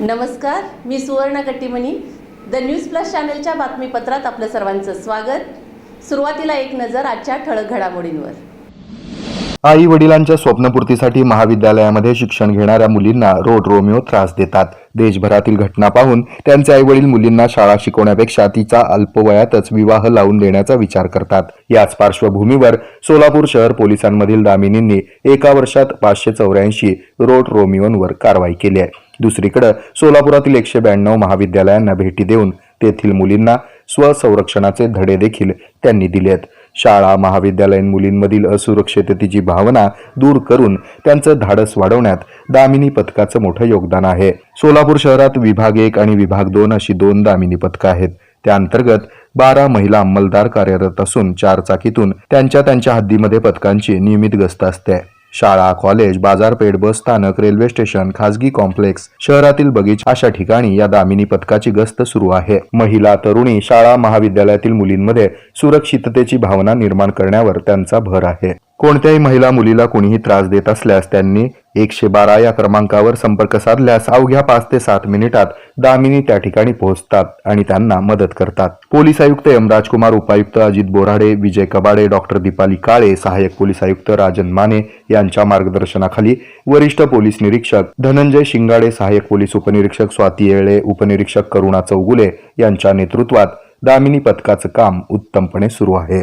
नमस्कार मी सुवर्ण Kattimani. The news plus चॅनलच्या बातमीपत्रात आपलं सर्वांचं स्वागत. सुरुवातीला एक नजर आजच्या ठळक घडामोडींवर. आई वडिलांच्या स्वप्नपूर्तीसाठी महाविद्यालयामध्ये शिक्षण घेणाऱ्या मुलींना रोड रोमिओ त्रास देतात. देशभरातील घटना पाहून त्यांचे आई वडील मुलींना शाळा शिकवण्यापेक्षा तिचा अल्पवयातच विवाह लावून देण्याचा विचार करतात. याच पार्श्वभूमीवर सोलापूर शहर पोलिसांमधील दामिनींनी एका वर्षात पाचशे चौऱ्याऐंशी रोड रोमिओंवर कारवाई केली आहे. दुसरीकडे सोलापुरातील एकशे ब्याण्णव महाविद्यालयांना भेटी देऊन तेथील मुलींना स्वसंरक्षणाचे धडे देखील त्यांनी दिलेत. शाळा महाविद्यालयीन मुलींमधील असुरक्षिततेची भावना दूर करून त्यांचं धाडस वाढवण्यात दामिनी पथकाचं मोठं योगदान आहे. सोलापूर शहरात विभाग एक आणि विभाग दोन अशी दोन दामिनी पथकं आहेत. त्या अंतर्गत बारा महिला अंमलदार कार्यरत असून चार चाकीतून त्यांच्या त्यांच्या हद्दीमध्ये पथकांची नियमित गस्त असते. शाळा कॉलेज बाजारपेठ बस स्थानक रेल्वे स्टेशन खासगी कॉम्प्लेक्स शहरातील बगीच अशा ठिकाणी या दामिनी पथकाची गस्त सुरू आहे. महिला तरुणी शाळा महाविद्यालयातील मुलींमध्ये सुरक्षिततेची भावना निर्माण करण्यावर त्यांचा भर आहे. कोणत्याही महिला मुलीला कोणीही त्रास देत असल्यास त्यांनी एकशे बारा या क्रमांकावर संपर्क साधल्यास अवघ्या पाच ते सात मिनिटात दामिनी त्या ठिकाणी पोहोचतात आणि त्यांना मदत करतात. पोलीस आयुक्त एम राजकुमार उपायुक्त अजित बोराडे विजय कबाडे डॉक्टर दीपाली काळे सहाय्यक पोलीस आयुक्त राजन माने यांच्या मार्गदर्शनाखाली वरिष्ठ पोलीस निरीक्षक धनंजय शिंगाडे सहाय्यक पोलीस उपनिरीक्षक स्वाती येळे उपनिरीक्षक करुणा चौगुले यांच्या नेतृत्वात दामिनी पथकाचं काम उत्तमपणे सुरू आहे.